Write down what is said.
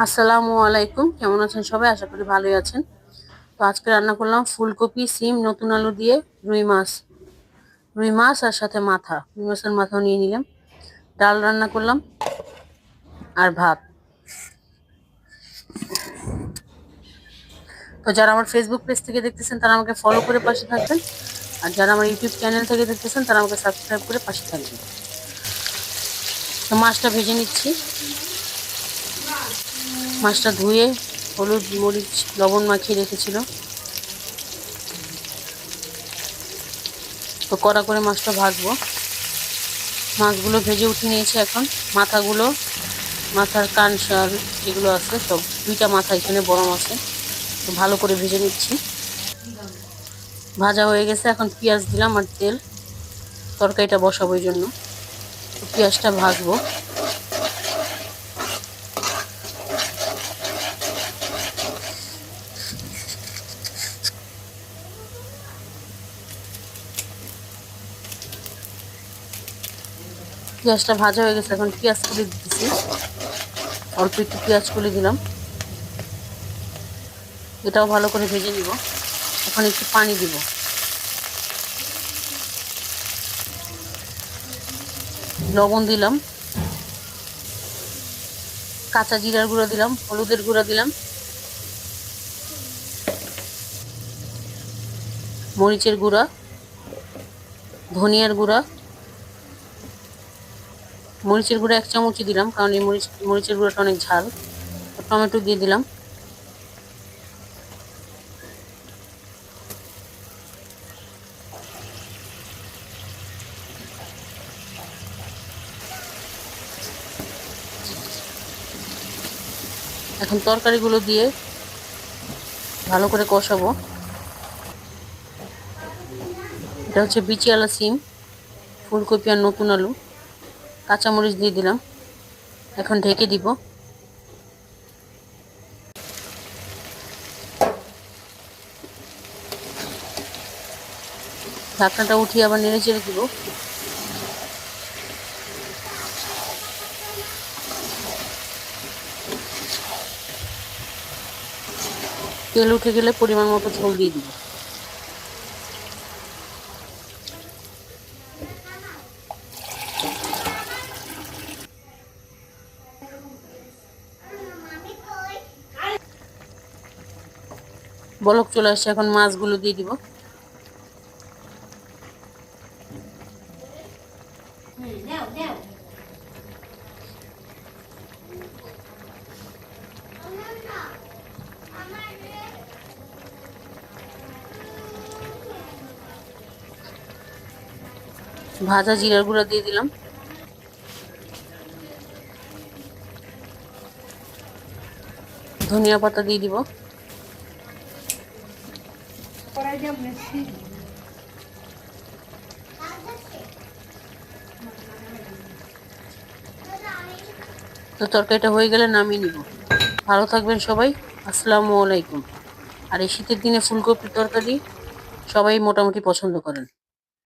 আসসালামু আলাইকুম। কেমন আছেন সবাই? আশা করি ভালোই আছেন। তো আজকে রান্না করলাম ফুলকপি, সিম, নতুন আলু দিয়ে রুই মাছ। রুই মাছ আর সাথে মাথা। রুই মাছের মাথাও নিয়ে নিলাম। ডাল রান্না করলাম আর ভাত। তো যারা আমার ফেসবুক পেজ থেকে দেখতেছেন, তারা আমাকে ফলো করে পাশে থাকবেন। আর যারা আমার ইউটিউব চ্যানেল থেকে দেখতেছেন, তারা আমাকে সাবস্ক্রাইব করে পাশে থাকবেন। তো মাছটা ভেজে নিচ্ছি। মাছটা ধুয়ে হলুদ, মরিচ, লবণ মাখিয়ে রেখেছিল। তো কড়া করে মাছটা ভাজবো। মাছগুলো ভেজে উঠে নিয়েছে এখন। মাথাগুলো, মাথার কান সার যেগুলো আছে সব, দুইটা মাথা এখানে বড় মাছে তো ভালো করে ভেজে নিচ্ছি। ভাজা হয়ে গেছে, এখন পেঁয়াজ দিলাম আর তেল। তরকারিটা বসাবো জন্য। পেঁয়াজটা ভাজবো। পেঁয়াজটা ভাজা হয়ে গেছে, এখন পেঁয়াজ কুলি দিচ্ছি অল্প একটু পেঁয়াজ কুলি দিলাম। এটাও ভালো করে ভেজে নিব। এখন একটু পানি দিব। লবণ দিলাম। কাঁচা জিরার গুঁড়ো দিলাম, হলুদের গুঁড়ো দিলাম। মরিচের গুঁড়া, ধনিয়ার গুঁড়া। মরিচের গুঁড়ো এক চামচই দিলাম, কারণ এই মরিচ মরিচের গুঁড়োটা অনেক ঝাল। টমেটো দিয়ে দিলাম। এখন তরকারিগুলো দিয়ে ভালো করে কষাবো। এটা হচ্ছে বিচিয়ালা সিম ফুলকপি আর নতুন আলু। কাঁচামরিচ দিয়ে দিলাম। এখন ঢেকে দিব। ঢাকনাটা উঠিয়ে আবার নেড়ে চেড়ে দিব। তেল উঠে গেলে পরিমাণ মতো ঝোল দিয়ে দিব। বলক চলে আসছে, এখন মাছগুলো দিয়ে দিব। ভাজা জিরার গুঁড়া দিয়ে দিলাম। ধনিয়া পাতা দিয়ে দিব। তো তরকারিটা হয়ে গেলে নামিয়ে নিব। ভালো থাকবেন সবাই। আসসালামু আলাইকুম। আর এই শীতের দিনে ফুলকপির তরকারি সবাই মোটামুটি পছন্দ করেন।